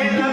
Hallelujah.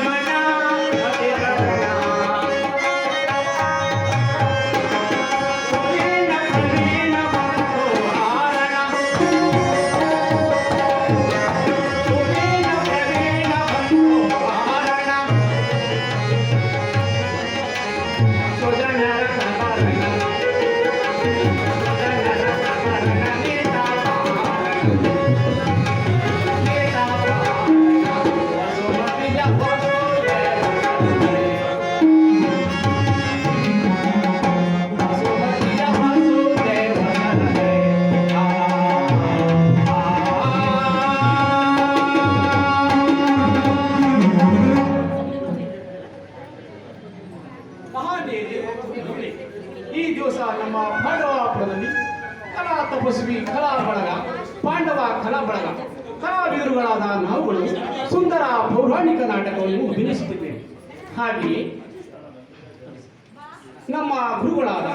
ಈ ದಿವಸ ನಮ್ಮ ಪಾಂಡವಾಪುರದಲ್ಲಿ ಕಲಾ ತಪಸ್ವಿ, ಕಲಾ ಬಳಗ, ಪಾಂಡವ ಕಲಾ ಬಳಗ, ಕಲಾವಿದರುಗಳಾದ ನಾವುಗಳು ಸುಂದರ ಪೌರಾಣಿಕ ನಾಟಕವನ್ನು ಅಭಿನಯಿಸುತ್ತಿದ್ದೇವೆ ಹಾಗೆಯೇ ನಮ್ಮ ಗುರುಗಳಾದ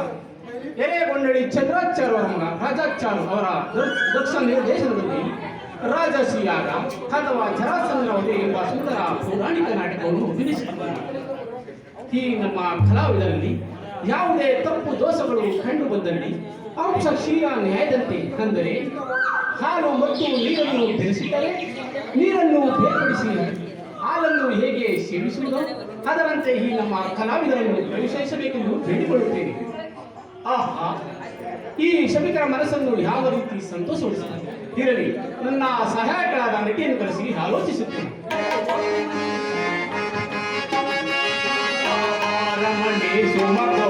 ಎರೆಗೊಂಡಳಿ ಚಂದ್ರಾಚಾರ್ಯ ರಾಜಾಚಾರ್ಯ ಅವರ ದಕ್ಷ ನಿರ್ದೇಶನದಲ್ಲಿ ರಾಜಸಿಯಾಗ ಅಥವಾ ಜರಾಸಂದ್ರವಧೆ ಎಂಬ ಸುಂದರ ಪೌರಾಣಿಕ ನಾಟಕವನ್ನು ಅಭಿನಯಿಸುತ್ತಿದ್ದೇವೆ ಈ ನಮ್ಮ ಕಲಾವಿದರಲ್ಲಿ ಯಾವುದೇ ತಪ್ಪು ದೋಷಗಳು ಕಂಡು ಬಂದಲ್ಲಿ ಅಂಶ ಕ್ಷೀರ ನ್ಯಾಯದಂತೆ ಅಂದರೆ ಹಾಲು ಮತ್ತು ನೀರನ್ನು ಬೆರೆಸಿದರೆ ನೀರನ್ನು ಬೇರ್ಪಡಿಸಿ ಹಾಲನ್ನು ಹೇಗೆ ಸೇವಿಸುವುದು? ಅದರಂತೆ ಈ ನಮ್ಮ ಕಲಾವಿದರನ್ನು ಪ್ರವೇಶಿಸಬೇಕೆಂದು ಬೇಡಿಕೊಳ್ಳುತ್ತೇನೆ. ಆಹಾ, ಈ ಶಮಿಕರ ಮನಸ್ಸನ್ನು ಯಾವ ರೀತಿ ಸಂತೋಷಗೊಳಿಸುತ್ತದೆ? ಇರಲಿ, ನನ್ನ ಸಹಾಯಕರಾದ ನಟಿಯನ್ನು ಕರೆಸಿ ಆಲೋಚಿಸುತ್ತೇನೆ சுமக்க